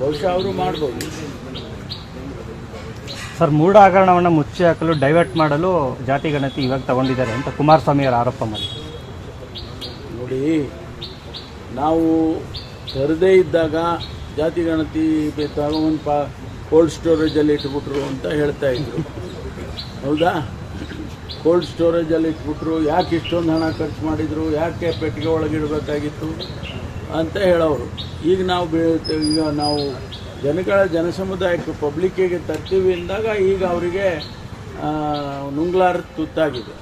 ಬಹುಶಃ ಅವರು ಮಾಡ್ಬೋದು. ಸರ್ ಮೂಢ ಹಗರಣವನ್ನು ಮುಚ್ಚಿ ಹಾಕಲು ಡೈವರ್ಟ್ ಮಾಡಲು ಜಾತಿ ಗಣತಿ ಇವಾಗ ತಗೊಂಡಿದ್ದಾರೆ ಅಂತ ಕುಮಾರಸ್ವಾಮಿ ಅವರ ಆರೋಪ ಮಾಡಿ. ನೋಡಿ ನಾವು ತರದೇ ಇದ್ದಾಗ ಜಾತಿ ಗಣತಿ ತಗೊಂಡು ಪಾ ಕೋಲ್ಡ್ ಸ್ಟೋರೇಜಲ್ಲಿ ಇಟ್ಬಿಟ್ರು ಅಂತ ಹೇಳ್ತಾ ಇದ್ರು. ಹೌದಾ? ಕೋಲ್ಡ್ ಸ್ಟೋರೇಜಲ್ಲಿ ಇಟ್ಬಿಟ್ರು ಯಾಕೆ ಇಷ್ಟೊಂದು ಹಣ ಖರ್ಚು ಮಾಡಿದರು ಯಾಕೆ ಪೆಟ್ಟಿಗೆ ಒಳಗಿಡಬೇಕಾಗಿತ್ತು? ಅಂತ ಹೇಳೋರು. ಈಗ ನಾವು ಈಗ ನಾವು ಜನಗಳ ಜನಸಮುದಾಯಕ್ಕೆ ಪಬ್ಲಿಕ್ಕಿಗೆ ತರ್ತೀವಿ ಅಂದಾಗ ಈಗ ಅವರಿಗೆ ನುಂಗ್ಲಾರ ತುತ್ತಾಗಿದೆ.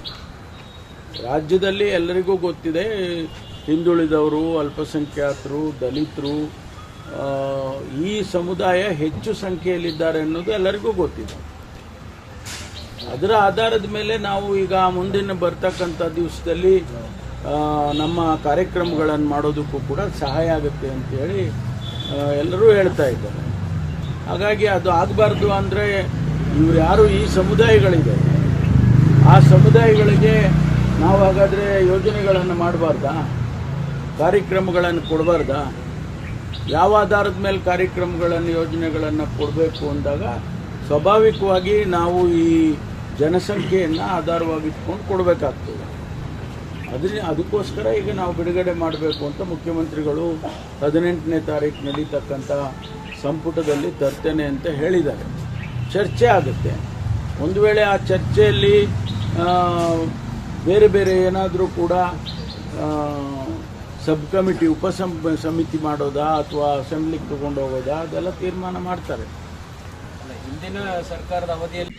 ರಾಜ್ಯದಲ್ಲಿ ಎಲ್ಲರಿಗೂ ಗೊತ್ತಿದೆ, ಹಿಂದುಳಿದವರು, ಅಲ್ಪಸಂಖ್ಯಾತರು, ದಲಿತರು ಈ ಸಮುದಾಯ ಹೆಚ್ಚು ಸಂಖ್ಯೆಯಲ್ಲಿದ್ದಾರೆ ಅನ್ನೋದು ಎಲ್ಲರಿಗೂ ಗೊತ್ತಿದೆ. ಅದರ ಆಧಾರದ ಮೇಲೆ ನಾವು ಈಗ ಮುಂದಿನ ಬರ್ತಕ್ಕಂಥ ದಿವಸದಲ್ಲಿ ನಮ್ಮ ಕಾರ್ಯಕ್ರಮಗಳನ್ನು ಮಾಡೋದಕ್ಕೂ ಕೂಡ ಸಹಾಯ ಆಗುತ್ತೆ ಅಂತೇಳಿ ಎಲ್ಲರೂ ಹೇಳ್ತಾ ಇದ್ದಾರೆ. ಹಾಗಾಗಿ ಅದು ಆಗಬಾರ್ದು ಅಂದರೆ ಇವ್ರು ಯಾರು ಈ ಸಮುದಾಯಗಳಿದೆ. ಆ ಸಮುದಾಯಗಳಿಗೆ ನಾವು ಹಾಗಾದರೆ ಯೋಜನೆಗಳನ್ನು ಮಾಡಬಾರ್ದಾ? ಕಾರ್ಯಕ್ರಮಗಳನ್ನು ಕೊಡಬಾರ್ದಾ? ಯಾವ ಆಧಾರದ ಮೇಲೆ ಕಾರ್ಯಕ್ರಮಗಳನ್ನು, ಯೋಜನೆಗಳನ್ನು ಕೊಡಬೇಕು ಅಂದಾಗ ಸ್ವಾಭಾವಿಕವಾಗಿ ನಾವು ಈ ಜನಸಂಖ್ಯೆಯನ್ನು ಆಧಾರವಾಗಿಟ್ಕೊಂಡು ಕೊಡಬೇಕಾಗ್ತದೆ. ಅದ್ರ ಅದಕ್ಕೋಸ್ಕರ ಈಗ ನಾವು ಬಿಡುಗಡೆ ಮಾಡಬೇಕು ಅಂತ ಮುಖ್ಯಮಂತ್ರಿಗಳು ಹದಿನೆಂಟನೇ ತಾರೀಕು ನಡೀತಕ್ಕಂಥ ಸಂಪುಟದಲ್ಲಿ ತರ್ತೇನೆ ಅಂತ ಹೇಳಿದ್ದಾರೆ. ಚರ್ಚೆ ಆಗುತ್ತೆ. ಒಂದು ವೇಳೆ ಆ ಚರ್ಚೆಯಲ್ಲಿ ಬೇರೆ ಬೇರೆ ಏನಾದರೂ ಕೂಡ ಸಬ್ ಕಮಿಟಿ ಉಪಸಂ ಸಮಿತಿ ಮಾಡೋದಾ ಅಥವಾ ಅಸೆಂಬ್ಲಿಗೆ ತಗೊಂಡು ಹೋಗೋದಾ ಅದೆಲ್ಲ ತೀರ್ಮಾನ ಮಾಡ್ತಾರೆ. ಹಿಂದಿನ ಸರ್ಕಾರದ ಅವಧಿಯಲ್ಲಿ